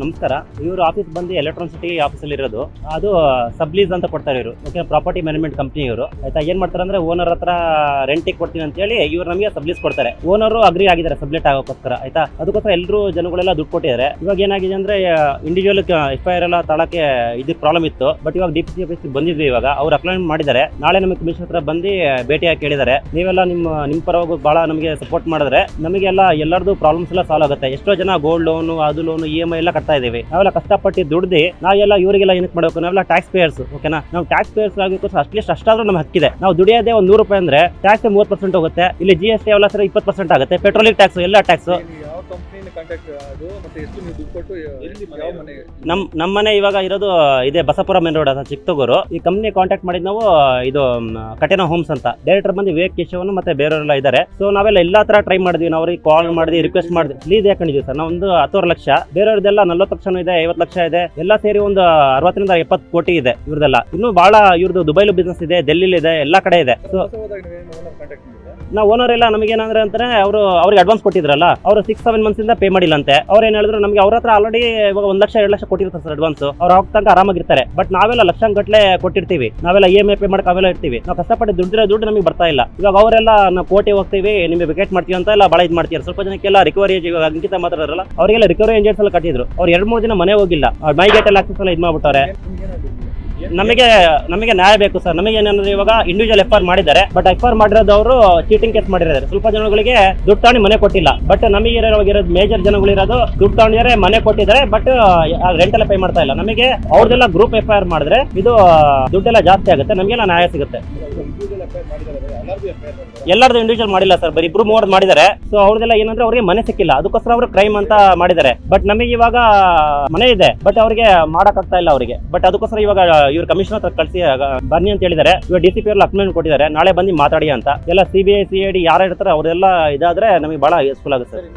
ನಮಸ್ಕಾರ. ಇವರು ಆಫೀಸ್ ಬಂದು ಎಲೆಕ್ಟ್ರಾನಿಸಿಟಿ ಆಫೀಸಲ್ಲಿ ಇರೋದು. ಅದು ಸಬ್ಲೀಸ್ ಅಂತ ಕೊಡ್ತಾರೆ ಇವರು. ಓಕೆ ಪ್ರಾಪರ್ಟಿ ಮ್ಯಾನೇಜ್ಮೆಂಟ್ ಕಂಪ್ನಿ ಇವರು. ಆಯ್ತಾ, ಏನ್ ಮಾಡ್ತಾರೆ ಅಂದ್ರೆ ಓನರ್ ಹತ್ರ ರೆಂಟಿಗೆ ಕೊಡ್ತೀನಿ ಅಂತ ಹೇಳಿ ಇವರು ನಮಗೆ ಸಬ್ಲೀಸ್ ಕೊಡ್ತಾರೆ. ಓನರ್ ಅಗ್ರಿ ಆಗಿದ್ದಾರೆ ಸಬ್ಲೆಟ್ ಆಗೋಕ್ಕೋಸ್ಕರ, ಆಯ್ತಾ? ಅದಕ್ಕೋಸ್ಕರ ಎಲ್ಲರೂ ಜನಗಳೆಲ್ಲ ದುಡ್ಡು ಕೊಟ್ಟಿದ್ದಾರೆ. ಇವಾಗ ಏನಾಗಿದೆ ಅಂದ್ರೆ ಇಂಡಿವಿಜುವಲ್ ಆರ್ ಎಲ್ಲ ತಳಕ್ಕೆ ಇದು ಪ್ರಾಬ್ಲಮ್ ಇತ್ತು. ಬಟ್ ಇವಾಗ ಡಿ ಸಿ ಆಫೀಸ್ ಬಂದಿದ್ವಿ ಇವಾಗ. ಅವ್ರು ಅಪ್ಲೈ ಮಾಡಿದ್ದಾರೆ. ನಾಳೆ ನಮಗೆ ಕಮಿಷನ್ ಹತ್ರ ಬಂದು ಭೇಟಿಯಾಗಿ ಕೇಳಿದ್ದಾರೆ ನೀವೆಲ್ಲ ನಿಮ್ಮ ನಿಮ್ಮ ಪರವಾಗಿ ಬಹಳ ನಮಗೆ ಸಪೋರ್ಟ್ ಮಾಡಿದ್ರೆ ನಮಗೆಲ್ಲ ಎಲ್ಲರದು ಪ್ರಾಬ್ಲಮ್ಸ್ ಎಲ್ಲ ಸಾಲ್ವ್ ಆಗುತ್ತೆ. ಎಷ್ಟೋ ಜನ ಗೋಲ್ಡ್ ಲೋನು ಅದು ಲೋನು ಇ ಎಂ ಐ ಎಲ್ಲ ಕಟ್ತಾ ಇದೀವಿ ನಾವೆಲ್ಲ ಕಷ್ಟಪಟ್ಟು ದುಡ್ದು ನಾವೆಲ್ಲ ಇವರಿಗೆಲ್ಲ ಏನಕ್ಕೆ ಮಾಡಬೇಕು? ನಾವೆಲ್ಲ ಟ್ಯಾಕ್ಸ್ ಪೇಯರ್ಸ್ ಓಕೆನಾ ನಾವು ಟ್ಯಾಕ್ಸ್ ಪೇಯರ್ಸ್ ಆಗಬೇಕು ಅಟ್ಲೀಸ್ಟ್ ಅಷ್ಟಾದ್ರೂ ನಮ್ಮ ಹಕ್ಕಿದೆ. ನಾವು ದುಡಿಯೋದೇ ಒಂದು ನೂರು ರೂಪಾಯಿ ಅಂದ್ರೆ ಟ್ಯಾಕ್ಸ್ ಮೂವತ್ತು ಪರ್ಸೆಂಟ್ ಹೋಗುತ್ತೆ. ಇಲ್ಲಿ ಜಿ ಎಸ್ ಟಿ ಎಲ್ಲ ಸರಿ ಇಪ್ಪತ್ತು ಪರ್ಸೆಂಟ್ ಆಗುತ್ತೆ. ಪೆಟ್ರೋಲಿಗೆ ಟ್ಯಾಕ್ಸ್ ಎಲ್ಲ ಟ್ಯಾಕ್ಸ್ ಕಾಂಟ್ಯಾಕ್ಟ್ ಅದು ಮತ್ತೆ ಎಷ್ಟು ನೀವು ದುಡ್ಡು ಕೊಟ್ಟು ಯಾವ ಮನೆ? ನಮ್ ನಮ್ಮ ಮನೆ ಇವಾಗ ಇರೋದು ಇದೆ ಬಸಪುರ ಮೇನ್ ರೋಡ್ ಅಂತ ಚಿಕ್ಕತೂರು ಈ ಕಂಪ್ನಿ ಕಾಂಟ್ಯಾಕ್ಟ್ ಮಾಡಿದ್ ನಾವು ಇದು ಕಟೇನ ಹೋಮ್ಸ್ ಅಂತ. ಡೈರೆಕ್ಟರ್ ಬಂದು ವಿವೇಕ್ ಕೇಶವನು ಮತ್ತೆ ಬೇರೆಯವರೆಲ್ಲ ಇದ್ದಾರೆ. ಸೊ ನಾವೆಲ್ಲ ಎಲ್ಲಾ ತರ ಟ್ರೈ ಮಾಡಿದ್ವಿ. ನಾವು ಅವ್ರಿಗೆ ಕಾಲ್ ಮಾಡಿದ್ವಿ ರಿಕ್ವೆಸ್ಟ್ ಮಾಡಿದ್ವಿ. ಲೀಸ್ ಯಾಕಂಡಿದ್ವಿ ಸರ್ ನಾವೊಂದು ಒಂದು ಹತ್ತುವರೆ ಲಕ್ಷ. ಬೇರೆಯವ್ರದ್ದೆಲ್ಲ ನಲ್ವತ್ತು ಲಕ್ಷ ಇದೆ ಐವತ್ತು ಲಕ್ಷ ಇದೆ. ಎಲ್ಲ ಸೇರಿ ಒಂದು ಅರವತ್ತರಿಂದ ಎಪ್ಪತ್ತು ಕೋಟಿ ಇದೆ ಇವ್ರದೆಲ್ಲ ಇನ್ನು ಬಹಳ ಇವ್ರದ್ದು ದುಬೈಲು ಬಿಸ್ನೆಸ್ ಇದೆ ಡೆಲ್ಲಿಲಿ ಇದೆ ಎಲ್ಲ ಕಡೆ ಇದೆ. ಸೊ ನಾವು ಓನರ್ ಎಲ್ಲ ನಮಗೆ ಏನಂದ್ರೆ ಅಂತಾರೆ ಅವರು ಅವ್ರಿಗೆ ಅಡ್ವಾನ್ಸ್ ಕೊಟ್ಟಿದ್ರಲ್ಲ, ಅವರು ಸಿಕ್ಸ್ ಸೆವೆನ್ ಮಂತ್ಸ್ ಇಂದ ಪೇ ಮಾಡಿಲ್ಲಂತೆ. ಅವ್ರು ಏನ್ ಹೇಳಿದ್ರು, ನಮಗೆ ಅವ್ರ ಹತ್ರ ಆಲ್ರೆಡಿ ಇವಾಗ ಒಂದ್ ಲಕ್ಷ, ಎರಡು ಲಕ್ಷ ಕೊಟ್ಟಿರ್ತಾರೆ ಸರ್ ಅಡ್ವಾನ್ಸ್ ಅವ್ರು ಹೋಗ್ ತನಕ ಆರಾಮಾಗಿರ್ತಾರೆ. ಬಟ್ ನಾವೆಲ್ಲ ಲಕ್ಷಾಂಗಟ್ಲೆ ಕೊಟ್ಟಿರ್ತೀವಿ. ನಾವೆಲ್ಲ ಇ ಎಂ ಐ ಪೇ ಮಾಡಕ್ ಅವೆಲ್ಲ ಇರ್ತೀವಿ. ನಾವು ಕಷ್ಟಪಟ್ಟು ದುಡ್ಡಿರೋ ದುಡ್ಡು ನಮಗೆ ಬರ್ತಾ ಇಲ್ಲ. ಇವಾಗ ಅವರೆಲ್ಲ ನಾವು ಕೋಟಿ ಹೋಗ್ತೀವಿ, ನಿಮಗೆ ವಿಕೆಟ್ ಮಾಡ್ತೀವಿ ಅಂತ ಎಲ್ಲ ಭಾಳ ಇದು ಮಾಡ್ತೀವಿ ಸ್ವಲ್ಪ ಜನಕ್ಕೆಲ್ಲ ರಿಕವರಿ ಇವಾಗ ಅಂಕಿತ ಮಾತಾಡೋರಲ್ಲ, ಅವರಿಗೆಲ್ಲ ರಿಕವರಿ ಏಜೆಂಟ್ಸ್ ಎಲ್ಲ ಕಟ್ಟಿದ್ರು. ಅವ್ರು ಎರಡು, ಮೂರು ದಿನ ಮನೆ ಹೋಗಿಲ್ಲ. ಅವ್ರು ಮೈ ಗೇಟ್ ಎಲ್ಲ ಆಕ್ಸಸ್ ಎಲ್ಲ ಇದು ಮಾಡ್ಬಿಟ್ಟವ್ರೆ. ನಮಗೆ ನಮಗೆ ನ್ಯಾಯ ಬೇಕು ಸರ್. ನಮಗೆ ಏನಂದ್ರೆ ಇವಾಗ ಇಂಡಿವಿಜುವಲ್ ಎಫ್ ಆರ್ ಮಾಡಿದ್ದಾರೆ. ಬಟ್ ಎಫ್ ಆರ್ ಮಾಡಿರೋದು ಅವರು ಚೀಟಿಂಗ್ ಕೇಸ್ ಮಾಡಿದ್ದಾರೆ ಸ್ವಲ್ಪ ಜನಗಳಿಗೆ ದುಡ್ಡು ತಾಣಿ ಮನೆ ಕೊಟ್ಟಿಲ್ಲ. ಬಟ್ ನಮಗೆ ಇರೋದು ಮೇಜರ್ ಜನಗಳಿರೋದು ದುಡ್ಡು ತಗೊಂಡಿದ್ದಾರೆ ಮನೆ ಕೊಟ್ಟಿದ್ದಾರೆ. ಬಟ್ ರೆಂಟ್ ಎಲ್ಲ ಪೇ ಮಾಡ್ತಾ ಇಲ್ಲ. ನಮಗೆ ಅವ್ರದೆಲ್ಲ ಗ್ರೂಪ್ ಎಫ್ ಐ ಆರ್ ಮಾಡಿದ್ರೆ ಇದು ದುಡ್ಡೆಲ್ಲ ಜಾಸ್ತಿ ಆಗುತ್ತೆ. ನಮಗೆಲ್ಲ ನ್ಯಾಯ ಸಿಗುತ್ತೆ. ಎಲ್ಲರದು ಇಂಡಿವಿಜುವಲ್ ಮಾಡಿಲ್ಲ ಸರ್ ಬರೀ ಇಬ್ರು ಮೂವರ್ ಮಾಡಿದ್ದಾರೆ. ಸೊ ಅವ್ರದೆಲ್ಲ ಏನಂದ್ರೆ ಅವ್ರಿಗೆ ಮನೆ ಸಿಕ್ಕಿಲ್ಲ. ಅದಕ್ಕೋಸ್ಕರ ಅವರು ಕ್ರೈಮ್ ಅಂತ ಮಾಡಿದ್ದಾರೆ. ಬಟ್ ನಮಗೆ ಇವಾಗ ಮನೆ ಇದೆ. ಬಟ್ ಅವ್ರಿಗೆ ಮಾಡಕ್ಕಾಗ್ತಾ ಇಲ್ಲ ಅವರಿಗೆ. ಬಟ್ ಅದಕ್ಕೋಸ್ಕರ ಇವಾಗ ಇವ್ರ ಕಮಿಷನರ್ ಹತ್ರ ಕಳಿಸಿ ಬನ್ನಿ ಅಂತ ಹೇಳಿದ್ದಾರೆ. ಇವಾಗ ಡಿ ಸಿ ಪಿ ಅವ್ರಲ್ಲಿ ಅಪ್ಮೆಂಟ್ ಕೊಟ್ಟಿದ್ದಾರೆ. ನಾಳೆ ಬಂದು ಮಾತಾಡಿ ಅಂತ. ಎಲ್ಲ C B I C I D ಯಾರು ಇರ್ತಾರೆ ಅವರೆಲ್ಲ ಇದಾದ್ರೆ ನಮಗೆ ಬಹಳ ಯೂಸ್ಫುಲ್ ಆಗುತ್ತೆ ಸರ್